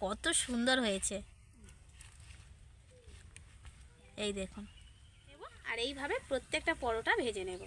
কত সুন্দর হয়েছে। এই দেখুন। আর এইভাবে প্রত্যেকটা পরোটা ভেজে নেব।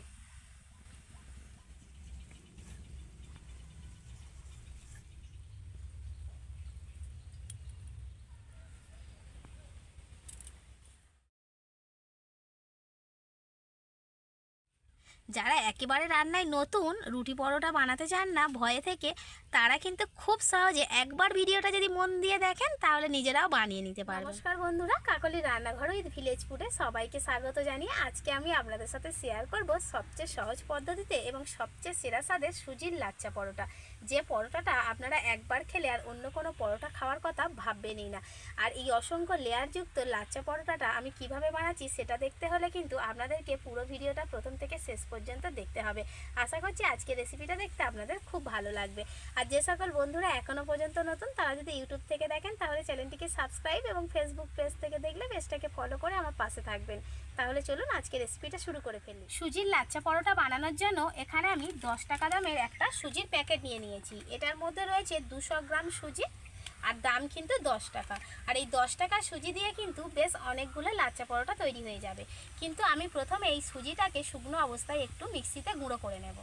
যারা একেবারে রান্নায় নতুন, রুটি পরোটা বানাতে চান না, ভয়ে থেকে, তারা কিন্তু খুব সহজে একবার ভিডিওটা যদি মন দিয়ে দেখেন, তাহলে নিজেরাও বানিয়ে নিতে পারবেন। নমস্কার বন্ধুরা, কাকলি রান্নাঘর ওই ভিলেজ ফুডে সবাইকে স্বাগত জানিয়ে আজকে আমি আপনাদের সাথে শেয়ার করব সবচেয়ে সহজ পদ্ধতিতে এবং সবচেয়ে সেরা স্বাদের সুজির লাচ্চা পরোটা। যে পরোটাটা আপনারা একবার খেলে আর অন্য কোনো পরোটা খাওয়ার কথা ভাববেনই না। আর এই অসংখ্য লেয়ারযুক্ত লাচ্চা পরোটাটা আমি কীভাবে বানাচ্ছি সেটা দেখতে হলে কিন্তু আপনাদেরকে পুরো ভিডিওটা প্রথম থেকে শেষ পর্যন্ত দেখতে হবে। আশা করছি আজকে রেসিপিটা দেখতে আপনাদের খুব ভালো লাগবে। আর যে সকল বন্ধুরা এখনও পর্যন্ত নতুন, তারা যদি ইউটিউব থেকে দেখেন, তাহলে চ্যানেলটিকে সাবস্ক্রাইব এবং ফেসবুক পেজ থেকে দেখলে পেজটাকে ফলো করে আমার পাশে থাকবেন। তাহলে চলুন আজকে রেসিপিটা শুরু করে ফেলি। সুজির লাচ্চা পরোটা বানানোর জন্য এখানে আমি দশ টাকা দামের একটা সুজির প্যাকেট নিয়ে নিয়েছি। এটার মধ্যে রয়েছে দুশো গ্রাম সুজি আর দাম কিন্তু দশ টাকা। আর এই দশ টাকা সুজি দিয়ে কিন্তু বেশ অনেকগুলো লাচ্চা পরোটা তৈরি হয়ে যাবে। কিন্তু আমি প্রথমে এই সুজিটাকে শুকনো অবস্থায় একটু মিক্সিতে গুঁড়ো করে নেব।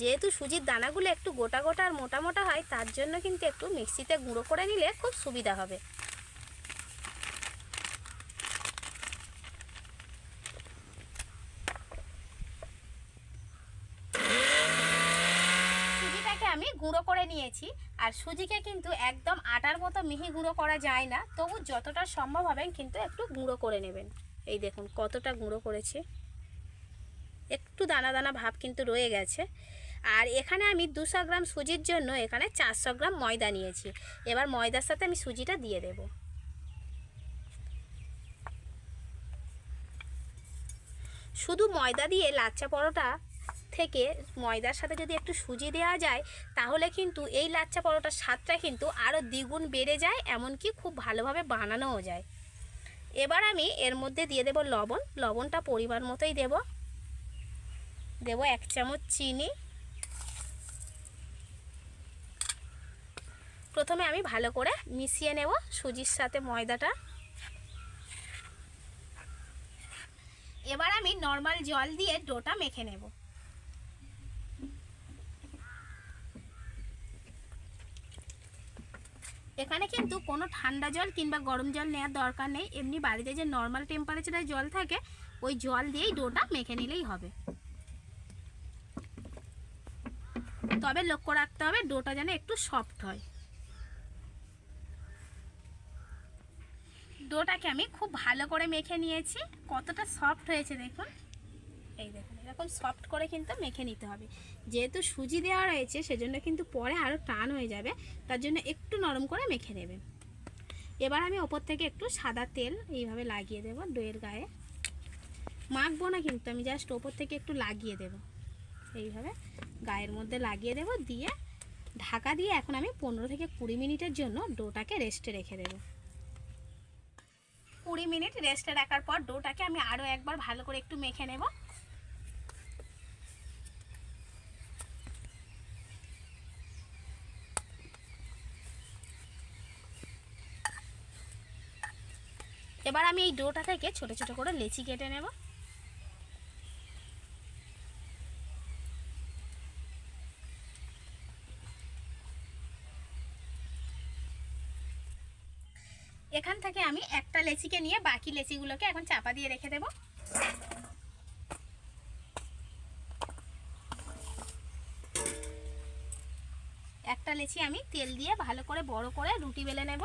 যেহেতু সুজির দানাগুলো একটু গোটা গোটা আর মোটা মোটা হয়, তার জন্য কিন্তু একটু মিক্সিতে গুঁড়ো করে নিলে খুব সুবিধা হবে সুজিটাকে আমি গুঁড়ো করে নিয়েছি। আর সুজিকে কিন্তু একদম আটার মতো মিহি গুঁড়ো করা যায় না। তবু যতটা সম্ভব হবে কিন্তু একটু গুঁড়ো করে নেবেন। এই দেখুন কতটা গুঁড়ো করেছি। একটু দানা দানা ভাব কিন্তু রয়ে গেছে। আর এখানে আমি দুশো গ্রাম সুজির জন্য এখানে চারশো গ্রাম ময়দা নিয়েছি। এবার ময়দার সাথে আমি সুজিটা দিয়ে দেব। শুধু ময়দা দিয়ে লাচ্চা পরোটা থেকে ময়দার সাথে যদি একটু সুজি দেওয়া যায়, তাহলে কিন্তু এই লাচ্চা পরোটার স্বাদটা কিন্তু আরও দ্বিগুণ বেড়ে যায়, এমনকি খুব ভালোভাবে বানানোও যায়। এবার আমি এর মধ্যে দিয়ে দেব লবণ। লবণটা পরিমাণ মতোই দেব। দেব এক চামচ চিনি। প্রথমে আমি ভালো করে মিশিয়ে নেব সুজির সাথে ময়দাটা। এবার আমি নর্মাল জল দিয়ে ডোটা মেখে নেব। এখানে কিন্তু কোনো ঠান্ডা জল কিংবা গরম জল নেওয়ার দরকার নেই। এমনি বাড়িতে যে নর্মাল টেম্পারেচারে জল থাকে, ওই জল দিয়েই ডোটা মেখে নিলেই হবে। তবে লক্ষ্য রাখতে হবে, ডোটা যেন একটু সফট হয়। ডোটাকে আমি খুব ভালো করে মেখে নিয়েছি। কতটা সফট হয়েছে দেখুন। এই দেখুন। এরকম সফট করে কিন্তু মেখে নিতে হবে। যেহেতু সুজি দেওয়া রয়েছে, সেজন্য কিন্তু পরে আরও টান হয়ে যাবে। তার জন্য একটু নরম করে মেখে নেবে। এবার আমি ওপর থেকে একটু সাদা তেল এইভাবে লাগিয়ে দেবো দইয়ের গায়ে। মাখবো না কিন্তু, আমি জাস্ট ওপর থেকে একটু লাগিয়ে দেব। এইভাবে গায়ের মধ্যে লাগিয়ে দেব, দিয়ে ঢাকা দিয়ে এখন আমি পনেরো থেকে কুড়ি মিনিটের জন্য ডোটাকে রেস্টে রেখে দেবো। কুড়ি মিনিট রেস্টে রাখার পর ডোটাকে আমি আরও একবার ভালো করে একটু মেখে নেব। এবার আমি এই ডোটা থেকে ছোট ছোট করে লেচি কেটে নেব। এখান থেকে আমি একটা লেচিকে নিয়ে বাকি লেচিগুলোকে এখন চাপা দিয়ে রেখে দেব। একটা লেচি আমি তেল দিয়ে ভালো করে বড় করে রুটি বেলে নেব।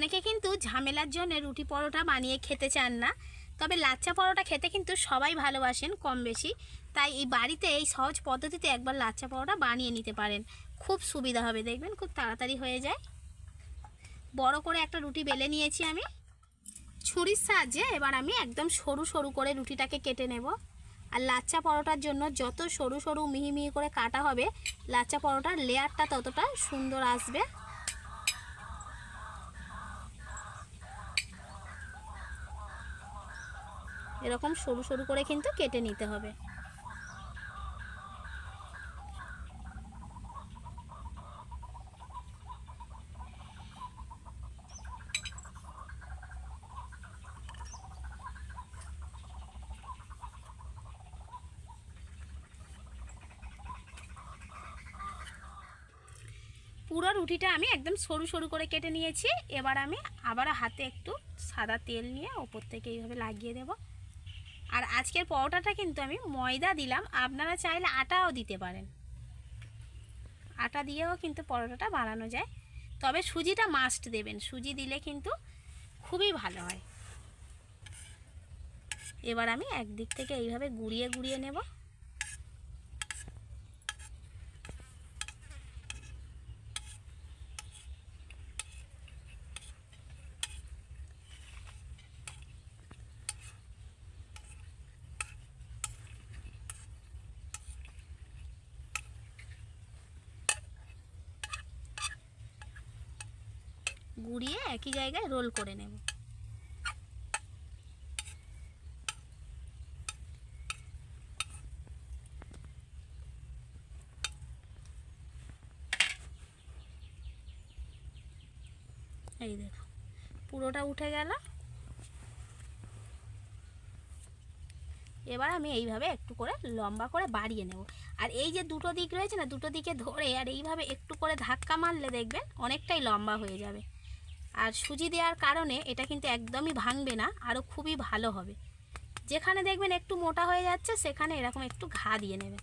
অনেকে কিন্তু ঝামেলার জন্য রুটি পরোটা বানিয়ে খেতে চান না। তবে লাচ্চা পরোটা খেতে কিন্তু সবাই ভালোবাসেন কম বেশি। তাই এই বাড়িতে এই সহজ পদ্ধতিতে একবার লাচ্চা পরোটা বানিয়ে নিতে পারেন। খুব সুবিধা হবে, দেখবেন? খুব তাড়াতাড়ি হয়ে যায়। বড় করে একটা রুটি বেলে নিয়েছি আমি। ছুরির সাহায্যে এবার আমি একদম সরু সরু করে রুটিটাকে কেটে নেব। আর লাচ্চা পরোটার জন্য যত সরু সরু মিহি মিহি করে কাটা হবে লাচ্চা পরোটার লেয়ারটা ততটা সুন্দর আসবে। এরকম সরু সরু করে কিন্তু কেটে নিতে হবে। পুরো রুটিটা আমি একদম সরু সরু করে কেটে নিয়েছি। এবার আমি আবার হাতে একটু সাদা তেল নিয়ে ওপর থেকে এইভাবে লাগিয়ে দেব। আর আজকের পরোটাটা কিন্তু আমি ময়দা দিলাম। আপনারা চাইলে আটাও দিতে পারেন। আটা দিয়েও কিন্তু পরোটাটা বানানো যায়। তবে সুজিটা মাস্ট দেবেন। সুজি দিলে কিন্তু খুবই ভালো হয়। এবার আমি একদিক থেকে এইভাবে গুড়িয়ে গুড়িয়ে নেব গুড়িয়ে একই জায়গায় রোল করে নেব। এই দেখো, পুরোটা উঠে গেল। এবার আমি এইভাবে একটু করে লম্বা করে বাড়িয়ে নেব। আর এই যে দুটো দিক রয়েছে না, দুটো দিকে ধরে আর এইভাবে একটু করে ধাক্কা মারলে দেখবেন অনেকটাই লম্বা হয়ে যাবে। আর সুজি দেওয়ার কারণে এটা কিন্তু একদমই ভাঙবে না আরও খুবই ভালো হবে। যেখানে দেখবেন একটু মোটা হয়ে যাচ্ছে, সেখানে এরকম একটু ঘা দিয়ে নেবেন।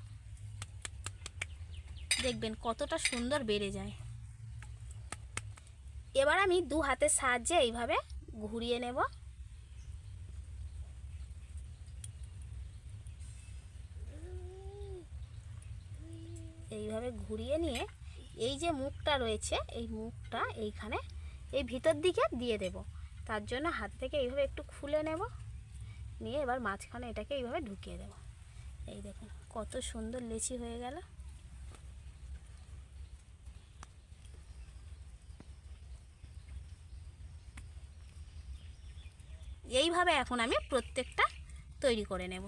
দেখবেন কতটা সুন্দর বেড়ে যায়। এবার আমি দু হাতের সাহায্যে এইভাবে ঘুরিয়ে নেব। এইভাবে ঘুরিয়ে নিয়ে এই যে মুখটা রয়েছে, এই মুখটা এইখানে এই ভিতর দিকে দিয়ে দেব। তার জন্য হাত থেকে এইভাবে একটু খুলে নেব। নিয়ে এবার মাঝখানে এটাকে এইভাবে ঢুকিয়ে দেব। এই দেখুন, কত সুন্দর লেচি হয়ে গেল। এইভাবে এখন আমি প্রত্যেকটা তৈরি করে নেব।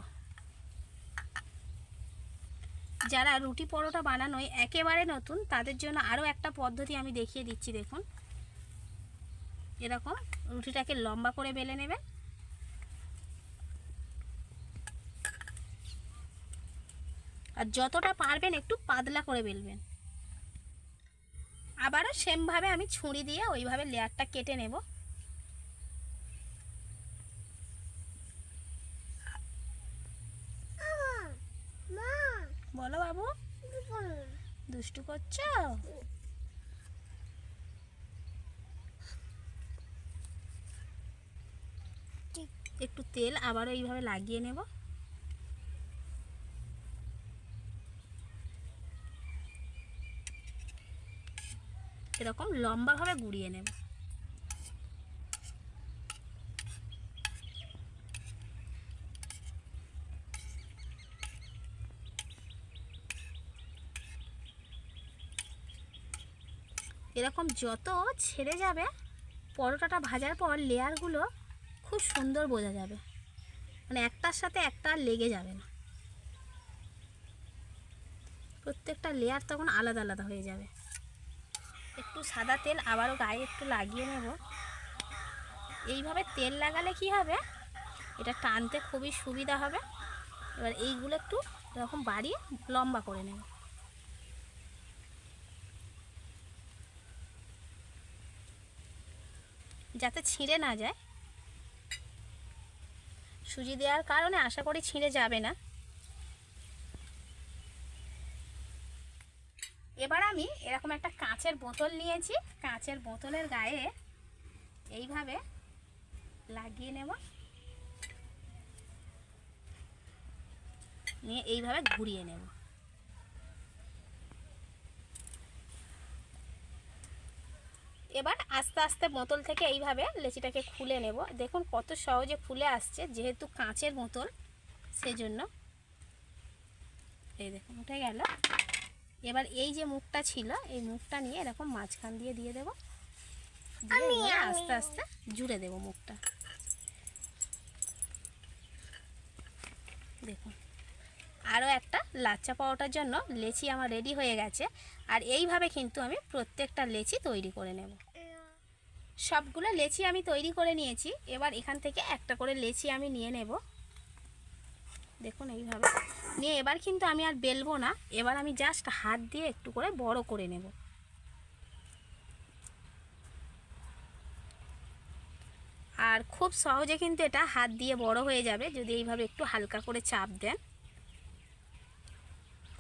যারা রুটি পরোটা বানানোয় একেবারে নতুন, তাদের জন্য আরও একটা পদ্ধতি আমি দেখিয়ে দিচ্ছি, দেখুন। এরকম রুটিটাকে লম্বা করে বেলে নেবেন আর যতটা পারবেন একটু পাতলা করে বেলবেন। আবারও সেমভাবে আমি ছুরি দিয়ে ওইভাবে লেয়ারটা কেটে নেব। বলো বাবু। দুষ্টু করছ? একটু তেল আবারও এইভাবে লাগিয়ে নেব। এরকম লম্বাভাবে গুড়িয়ে নেব। এরকম যত ছেড়ে যাবে, পরোটাটা ভাজার পর লেয়ারগুলো খুব সুন্দর বোঝা যাবে। মানে একটার সাথে একটা লেগে যাবে না। প্রত্যেকটা লেয়ার তখন আলাদা আলাদা হয়ে যাবে। একটু সাদা তেল আবারও গায়ে একটু লাগিয়ে নেব। এইভাবে তেল লাগালে কি হবে? এটা টানতে খুবই সুবিধা হবে। এবার এইগুলো একটু এরকম বাড়িয়ে লম্বা করে নেব। যাতে ছিঁড়ে না যায়। সুজি দেওয়ার কারণে আশা করি ছিঁড়ে যাবে না। এবার আমি এরকম একটা কাঁচের বোতল নিয়েছি। কাঁচের বোতলের গায়ে এইভাবে লাগিয়ে নেব। নিয়ে এইভাবে ঘুরিয়ে নেব। এবার আস্তে আস্তে বোতল থেকে এইভাবে লেচিটাকে খুলে নেব। দেখুন কত সহজে খুলে আসছে যেহেতু কাঁচের বোতল সেজন্য। এই দেখুন উঠে গেল। এবার এই যে মুখটা ছিল এই মুখটা নিয়ে এরকম মাঝখান দিয়ে দিয়ে দেবো। দিয়ে আস্তে আস্তে জুড়ে দেবো মুখটা। দেখুন আরও একটা লাচ্চা পাওয়াটার জন্য লেচি আমার রেডি হয়ে গেছে। আর এইভাবে কিন্তু আমি প্রত্যেকটা লেচি তৈরি করে নেব। সবগুলো লেচি আমি তৈরি করে নিয়েছি। এবার এখান থেকে একটা করে লেচি আমি নিয়ে নেব। দেখুন এইভাবে। নিয়ে এবার কিন্তু আমি আর বেলবো না। এবার আমি জাস্ট হাত দিয়ে একটু করে বড় করে নেব। আর খুব সহজে কিন্তু এটা হাত দিয়ে বড় হয়ে যাবে। যদি এইভাবে একটু হালকা করে চাপ দেন।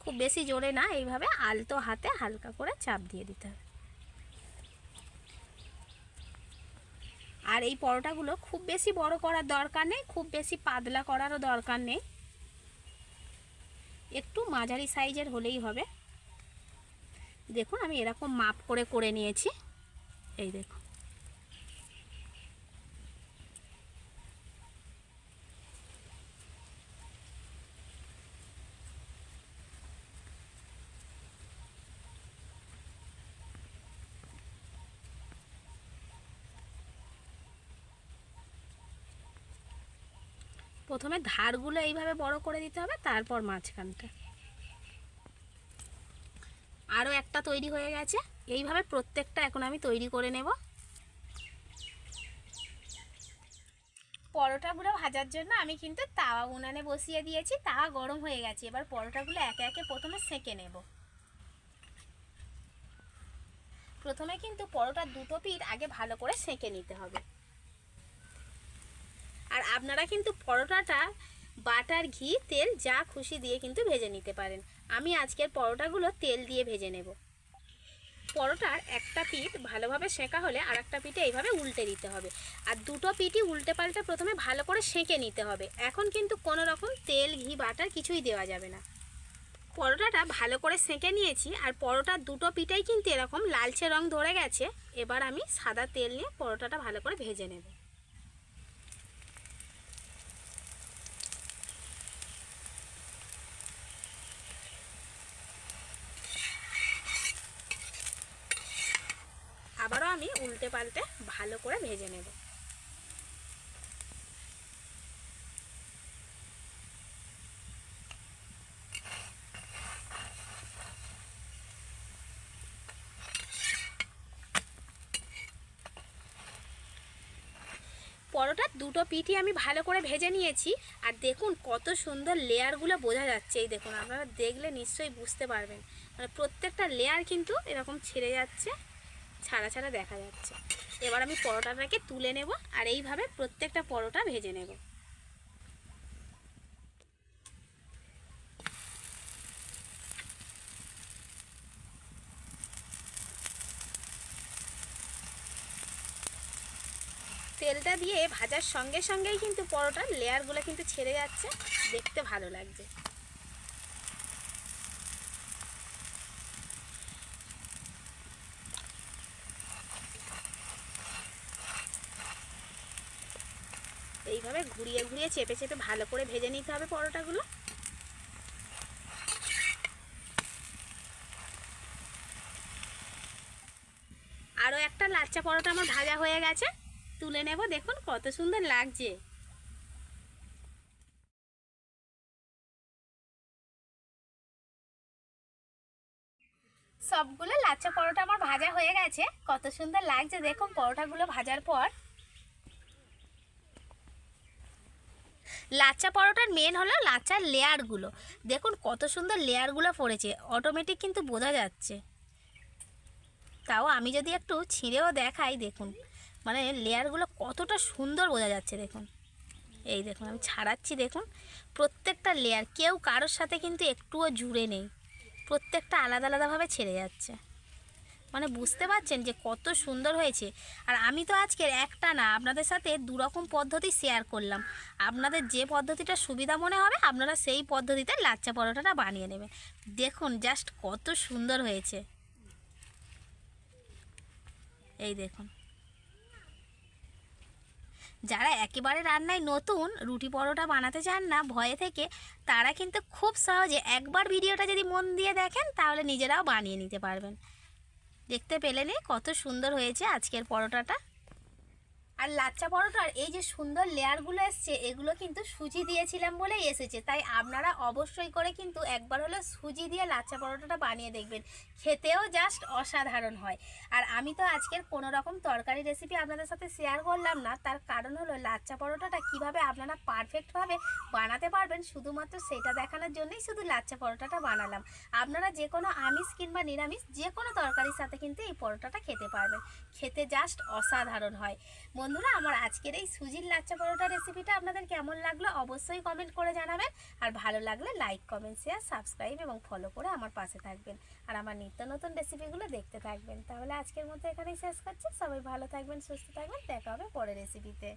খুব বেশি জোরে না, এইভাবে আলতো হাতে হালকা করে চাপ দিয়ে দিতে হবে। আর এই পরোটাগুলো খুব বেশি বড় করার দরকার নেই, খুব বেশি পাতলা করারও দরকার নেই। একটু মাঝারি সাইজের হলেই হবে। দেখুন, আমি এরকম মাপ করে করে নিয়েছি। এই দেখুন। প্রথমে ধারগুলো এইভাবে বড় করে দিতে হবে, তারপর মাঝখানটা। আরও একটা তৈরি হয়ে গেছে। এইভাবে প্রত্যেকটা এখন আমি তৈরি করে নেব। পরোটাগুলো ভাজার জন্য আমি কিন্তু তাওয়া উনানে বসিয়ে দিয়েছি, তাওয়া গরম হয়ে গেছে। এবার পরোটাগুলো একে একে প্রথমে সেঁকে নেব। প্রথমে কিন্তু পরোটার দুটো পিঠ আগে ভালো করে সেঁকে নিতে হবে। আর আপনারা কিন্তু পরোটাটা, বাটার ঘি, তেল যা খুশি দিয়ে কিন্তু ভেজে নিতে পারেন। আমি আজকের পরোটাগুলো তেল দিয়ে ভেজে নেব। পরোটার একটা পিঠ ভালোভাবে সেঁকা হলে আর একটা পিঠে এইভাবে উল্টে দিতে হবে। আর দুটো পিঠই উল্টে পাল্টে প্রথমে ভালো করে সেঁকে নিতে হবে। এখন কিন্তু কোনো রকম তেল, ঘি, বাটার কিছুই দেওয়া যাবে না। পরোটাটা ভালো করে সেঁকে নিয়েছি আর পরোটার দুটো পিঠাই কিন্তু এরকম লালচে রং ধরে গেছে। এবার আমি সাদা তেল নিয়ে পরোটাটা ভালো করে ভেজে নেব আবারও আমি উল্টে পাল্টে ভালো করে ভেজে নেব। পরোটার দুটো পিঠই আমি ভালো করে ভেজে নিয়েছি, আর দেখুন কত সুন্দর লেয়ারগুলো বোঝা যাচ্ছে। এই দেখুন, আপনারা দেখলে নিশ্চয়ই বুঝতে পারবেন। মানে প্রত্যেকটা লেয়ার কিন্তু এরকম ছেড়ে যাচ্ছে। ছাড়া ছাড়া দেখা যাচ্ছে। এবার আমি পরোটাটাকে তুলে নেব আর এইভাবে প্রত্যেকটা পরোটা ভেজে নেব। তেলটা দিয়ে ভাজার সঙ্গে সঙ্গেই কিন্তু পরোটার লেয়ারগুলো কিন্তু ছেড়ে যাচ্ছে। দেখতে ভালো লাগছে। এইভাবে ঘুরিয়ে ঘুরিয়ে চেপে চেপে ভালো করে ভেজে নিতে হবে পরোটাগুলো। আরও একটা লাচ্চা পরোটা আমার ভাজা হয়ে গেছে। তুলে নেব, দেখুন কত সুন্দর লাগছে। সবগুলো লাচ্চা পরোটা আমার ভাজা হয়ে গেছে। কত সুন্দর লাগছে, দেখুন পরোটাগুলো ভাজার পর। লাচ্চা পরোটার মেন হলো লাচ্চার লেয়ারগুলো। দেখুন কত সুন্দর লেয়ারগুলো পড়েছে অটোমেটিক কিন্তু বোঝা যাচ্ছে। তাও আমি যদি একটু ছিঁড়েও দেখাই, দেখুন। মানে লেয়ারগুলো কতটা সুন্দর বোঝা যাচ্ছে, দেখুন। এই দেখুন, আমি ছাড়াচ্ছি, দেখুন। প্রত্যেকটা লেয়ার, কেউ কারোর সাথে কিন্তু একটুও জুড়ে নেই। প্রত্যেকটা আলাদা আলাদাভাবে ছেড়ে যাচ্ছে। মানে বুঝতে পারছেন যে কত সুন্দর হয়েছে। আর আমি তো আজকের একটা না, আপনাদের সাথে দুরকম পদ্ধতি শেয়ার করলাম। আপনাদের যে পদ্ধতিটা সুবিধা মনে হবে, আপনারা সেই পদ্ধতিতে লাচ্চা পরোটাটা বানিয়ে নেবেন। দেখুন জাস্ট কত সুন্দর হয়েছে। এই দেখুন। যারা একেবারে রান্নায় নতুন, রুটি পরোটা বানাতে চান না, ভয়ে থেকে, তারা কিন্তু খুব সহজে একবার ভিডিওটা যদি মন দিয়ে দেখেন, তাহলে নিজেরাও বানিয়ে নিতে পারবেন। দেখতে পেলেনি কত সুন্দর হয়েছে আজকের পরোটাটা। আর লাচ্চা পরোটার এই যে সুন্দর লেয়ারগুলো এসছে, এগুলো কিন্তু সুজি দিয়েছিলাম বলেই এসেছে। তাই আপনারা অবশ্যই করে কিন্তু একবার হলো সুজি দিয়ে লাচ্চা পরোটাটা বানিয়ে দেখবেন। খেতেও জাস্ট অসাধারণ হয়। আর আমি তো আজকের কোনো রকম তরকারি রেসিপি আপনাদের সাথে শেয়ার করলাম না। তার কারণ হলো লাচ্চা পরোটাটা কীভাবে আপনারা পারফেক্টভাবে বানাতে পারবেন, শুধুমাত্র সেটা দেখানোর জন্যই শুধু লাচ্চা পরোটাটা বানালাম। আপনারা যে কোনো আমিষ কিংবা নিরামিষ যে কোনো তরকারির সাথে কিন্তু এই পরোটাটা খেতে পারবেন। খেতে জাস্ট অসাধারণ হয়। বন্ধুরা, আমার আজকের এই সুজির লাচ্চা পরোটা রেসিপিটা আপনাদের কেমন লাগল অবশ্যই কমেন্ট করে জানাবেন। আর ভালো লাগলে লাইক কমেন্ট শেয়ার সাবস্ক্রাইব এবং ফলো করে আমার পাশে থাকবেন। আর আমার নিত্য নতুন রেসিপিগুলো দেখতে থাকবেন। তাহলে আজকের মতো এখানেই শেষ করছি। সবাই ভালো থাকবেন, সুস্থ থাকবেন। দেখা হবে পরের রেসিপিতে